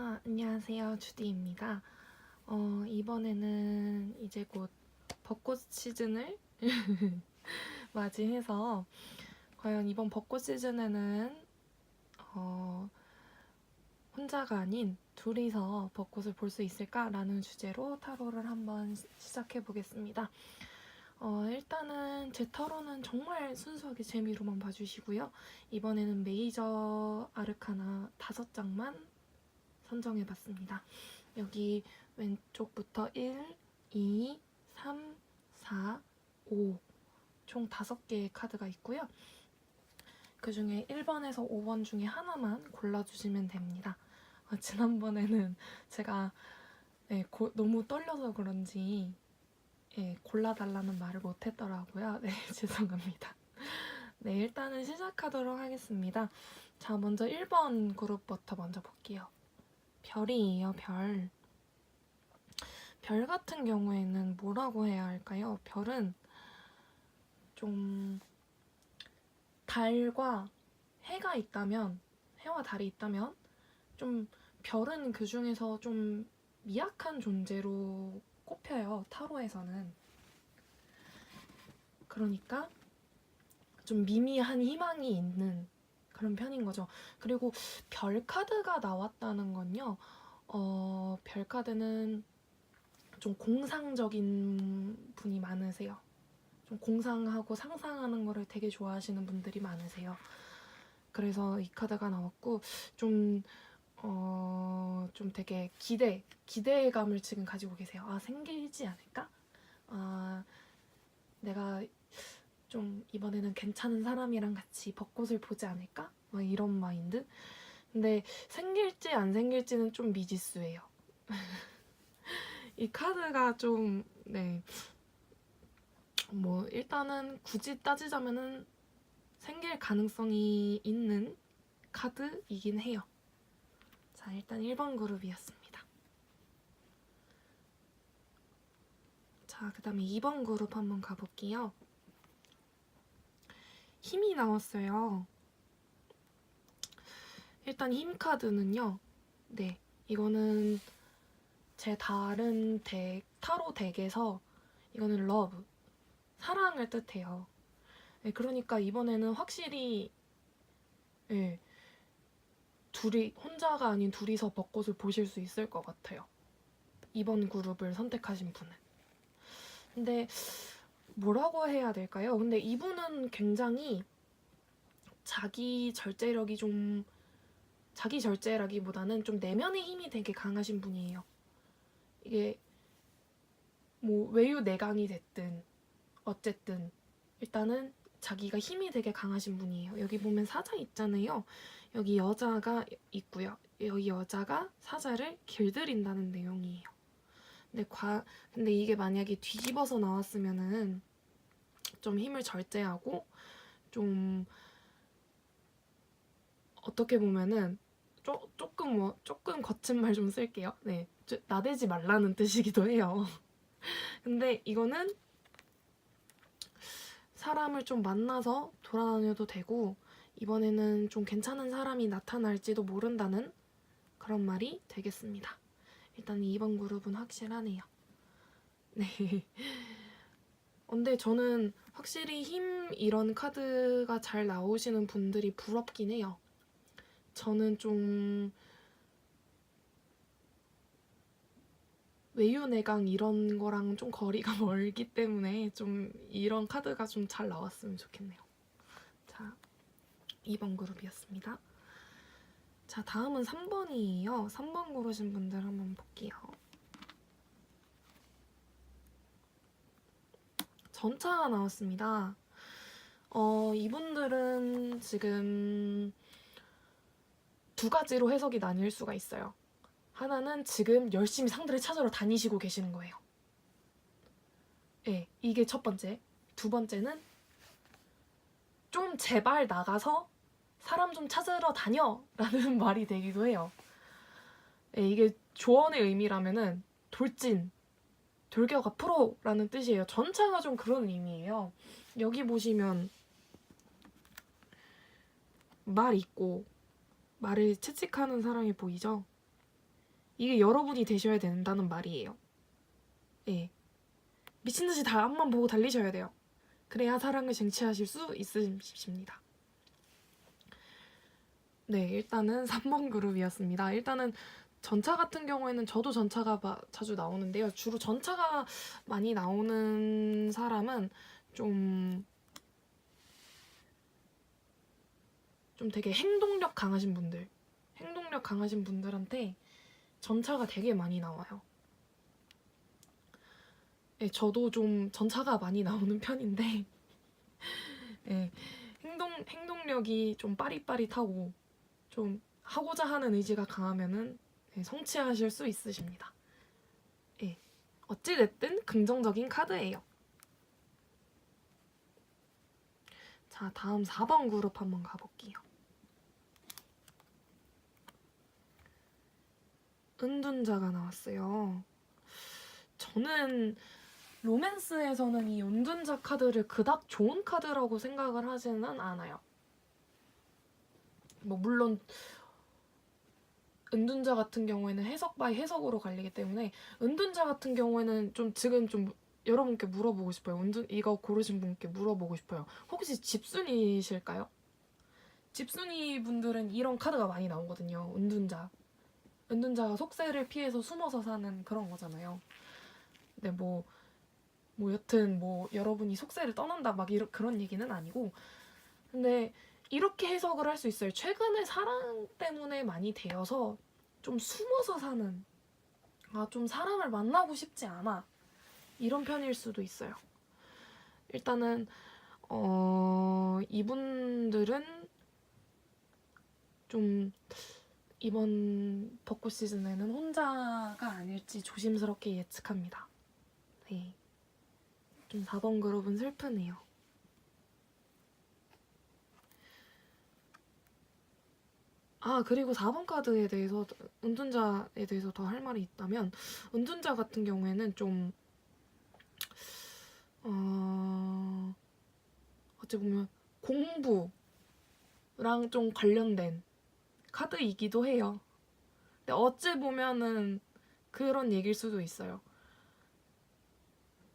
아, 안녕하세요. 주디입니다. 어, 이번에는 이제 곧 벚꽃 시즌을 맞이해서 과연 이번 벚꽃 시즌에는 어, 혼자가 아닌 둘이서 벚꽃을 볼 수 있을까라는 주제로 타로를 한번 시- 시작해 보겠습니다. 어, 일단은 제 타로는 정말 순수하게 재미로만 봐주시고요. 이번에는 메이저 아르카나 다섯 장만 선정해 봤습니다. 여기 왼쪽부터 1, 2, 3, 4, 5. 총 5개의 카드가 있고요. 그 중에 1번에서 5번 중에 하나만 골라주시면 됩니다. 아, 지난번에는 제가 네, 고- 너무 떨려서 그런지 예, 골라달라는 말을 못했더라고요. 네, 죄송합니다. 네, 일단은 시작하도록 하겠습니다. 자, 먼저 1번 그룹부터 먼저 볼게요. 별이에요, 별. 별 같은 경우에는 뭐라고 해야 할까요? 별은 좀 달과 해가 있다면, 해와 달이 있다면, 좀 별은 그 중에서 좀 미약한 존재로 꼽혀요, 타로에서는. 그러니까 좀 미미한 희망이 있는 그런 편인 거죠. 그리고 별 카드가 나왔다는 건요. 어, 별 카드는 좀 공상적인 분이 많으세요. 좀 공상하고 상상하는 거를 되게 좋아하시는 분들이 많으세요. 그래서 이 카드가 나왔고 좀 어, 좀 되게 기대, 기대감을 지금 가지고 계세요. 아, 생기지 않을까? 아, 내가 좀 이번에는 괜찮은 사람이랑 같이 벚꽃을 보지 않을까? 막 이런 마인드? 근데 생길지 안 생길지는 좀 미지수예요. 이 카드가 좀, 네. 뭐, 일단은 굳이 따지자면은 생길 가능성이 있는 카드이긴 해요. 자, 일단 1번 그룹이었습니다. 자, 그 다음에 2번 그룹 한번 가볼게요. 힘이 나왔어요. 일단 힘 카드는요. 네, 이거는 제 다른 덱, 타로 덱에서 이거는 러브, 사랑을 뜻해요. 네, 그러니까 이번에는 확실히 네, 둘이 혼자가 아닌 둘이서 벚꽃을 보실 수 있을 것 같아요. 이번 그룹을 선택하신 분은. 근데 뭐라고 해야 될까요? 근데 이분은 굉장히 자기 절제력이 좀 자기 절제라기보다는 좀 내면의 힘이 되게 강하신 분이에요. 이게 뭐 외유 내강이 됐든 어쨌든 일단은 자기가 힘이 되게 강하신 분이에요. 여기 보면 사자 있잖아요. 여기 여자가 있고요. 여기 여자가 사자를 길들인다는 내용이에요. 근데 과 근데 이게 만약에 뒤집어서 나왔으면은 좀 힘을 절제하고 좀 어떻게 보면은 쪼, 조금 뭐 조금 거친 말 좀 쓸게요. 네, 저- 나대지 말라는 뜻이기도 해요. 근데 이거는 사람을 좀 만나서 돌아다녀도 되고 이번에는 좀 괜찮은 사람이 나타날지도 모른다는 그런 말이 되겠습니다. 일단 2번 그룹은 확실하네요. 네. 근데 저는 확실히 힘 이런 카드가 잘 나오시는 분들이 부럽긴 해요. 저는 좀 외유내강 이런 거랑 좀 거리가 멀기 때문에 좀 이런 카드가 좀 잘 나왔으면 좋겠네요. 자, 2번 그룹이었습니다. 자, 다음은 3번이에요. 3번 고르신 분들 한번 볼게요. 전차가 나왔습니다. 어, 이분들은 지금 두 가지로 해석이 나뉠 수가 있어요. 하나는 지금 열심히 상대를 찾으러 다니시고 계시는 거예요. 네, 이게 첫 번째. 두 번째는 좀 제발 나가서 사람 좀 찾으러 다녀! 라는 말이 되기도 해요. 네, 이게 조언의 의미라면은 돌진, 돌격 앞으로! 라는 뜻이에요. 전차가 좀 그런 의미예요. 여기 보시면 말 있고 말을 채찍하는 사람이 보이죠? 이게 여러분이 되셔야 된다는 말이에요. 예. 미친 듯이 다 앞만 보고 달리셔야 돼요. 그래야 사랑을 쟁취하실 수 있으십니다. 네, 일단은 3번 그룹이었습니다. 일단은 전차 같은 경우에는 저도 전차가 바- 자주 나오는데요. 주로 전차가 많이 나오는 사람은 좀, 좀 되게 행동력 강하신 분들, 행동력 강하신 분들한테 전차가 되게 많이 나와요. 네, 저도 좀 전차가 많이 나오는 편인데, 네, 행동, 행동력이 좀 빠릿빠릿하고, 좀 하고자 하는 의지가 강하면은 네, 성취하실 수 있으십니다. 예. 어찌됐든 긍정적인 카드예요. 자, 다음 4번 그룹 한번 가볼게요. 은둔자가 나왔어요. 저는 로맨스에서는 이 은둔자 카드를 그닥 좋은 카드라고 생각을 하지는 않아요. 뭐 물론 은둔자 같은 경우에는 해석 바이 해석으로 갈리기 때문에 은둔자 같은 경우에는 좀 지금 좀 여러분께 물어보고 싶어요. 은둔 이거 고르신 분께 물어보고 싶어요. 혹시 집순이실까요? 집순이 분들은 이런 카드가 많이 나오거든요. 은둔자. 은둔자가 속세를 피해서 숨어서 사는 그런 거잖아요. 근데 뭐, 뭐 여튼 뭐 여러분이 속세를 떠난다 막 이런 그런 얘기는 아니고 근데 이렇게 해석을 할 수 있어요. 최근에 사랑 때문에 많이 되어서 좀 숨어서 사는, 아, 좀 사람을 만나고 싶지 않아. 이런 편일 수도 있어요. 일단은, 어, 이분들은 좀 이번 벚꽃 시즌에는 혼자가 아닐지 조심스럽게 예측합니다. 네. 좀 4번 그룹은 슬프네요. 아, 그리고 4번 카드에 대해서, 은둔자에 대해서 더 할 말이 있다면, 은둔자 같은 경우에는 좀, 어, 어찌 보면 공부랑 좀 관련된 카드이기도 해요. 근데 어찌 보면은 그런 얘기일 수도 있어요.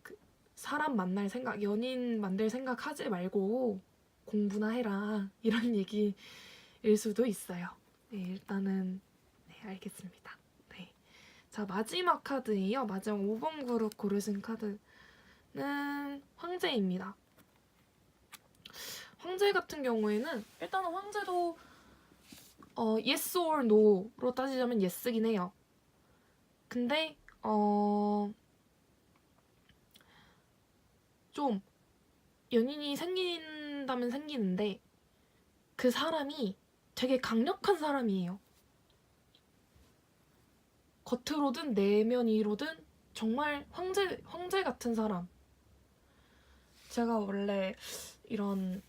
그 사람 만날 생각, 연인 만들 생각 하지 말고 공부나 해라. 이런 얘기 일 수도 있어요. 네, 일단은 네, 알겠습니다. 네. 자, 마지막 카드예요. 마지막 5번 그룹 고르신 카드는 황제입니다. 황제 같은 경우에는 일단은 황제도 어, yes or no로 따지자면 yes긴 해요. 근데 어, 좀 연인이 생긴다면 생기는데 그 사람이 되게 강력한 사람이에요. 겉으로든 내면이로든 정말 황제, 황제 같은 사람. 제가 원래 이런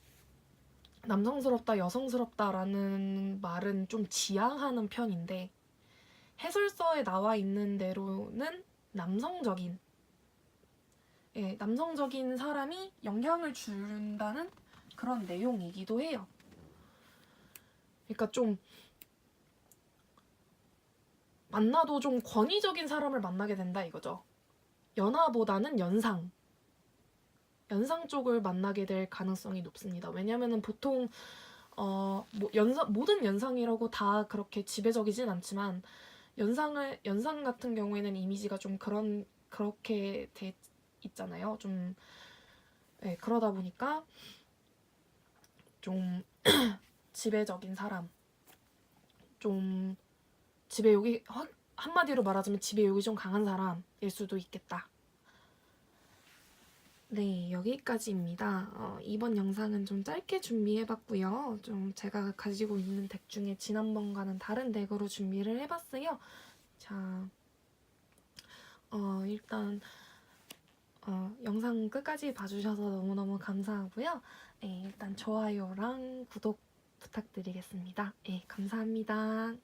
남성스럽다, 여성스럽다라는 말은 좀 지향하는 편인데, 해설서에 나와 있는 대로는 남성적인, 예, 남성적인 사람이 영향을 준다는 그런 내용이기도 해요. 그러니까 좀 만나도 좀 권위적인 사람을 만나게 된다 이거죠. 연하보다는 연상. 연상 쪽을 만나게 될 가능성이 높습니다. 왜냐면은 보통 어, 뭐 연상 모든 연상이라고 다 그렇게 지배적이진 않지만 연상을 연상 같은 경우에는 이미지가 좀 그런 그렇게 돼 있잖아요. 좀 네, 그러다 보니까 좀 지배적인 사람, 좀 지배욕이 확- 한마디로 말하자면 지배욕이 좀 강한 사람일 수도 있겠다. 네, 여기까지입니다. 어, 이번 영상은 좀 짧게 준비해봤고요. 좀 제가 가지고 있는 덱 중에 지난번과는 다른 덱으로 준비를 해봤어요. 자, 어, 일단 어, 영상 끝까지 봐주셔서 너무너무 감사하고요. 네, 일단 좋아요랑 구독 부탁드리겠습니다. 네, 감사합니다.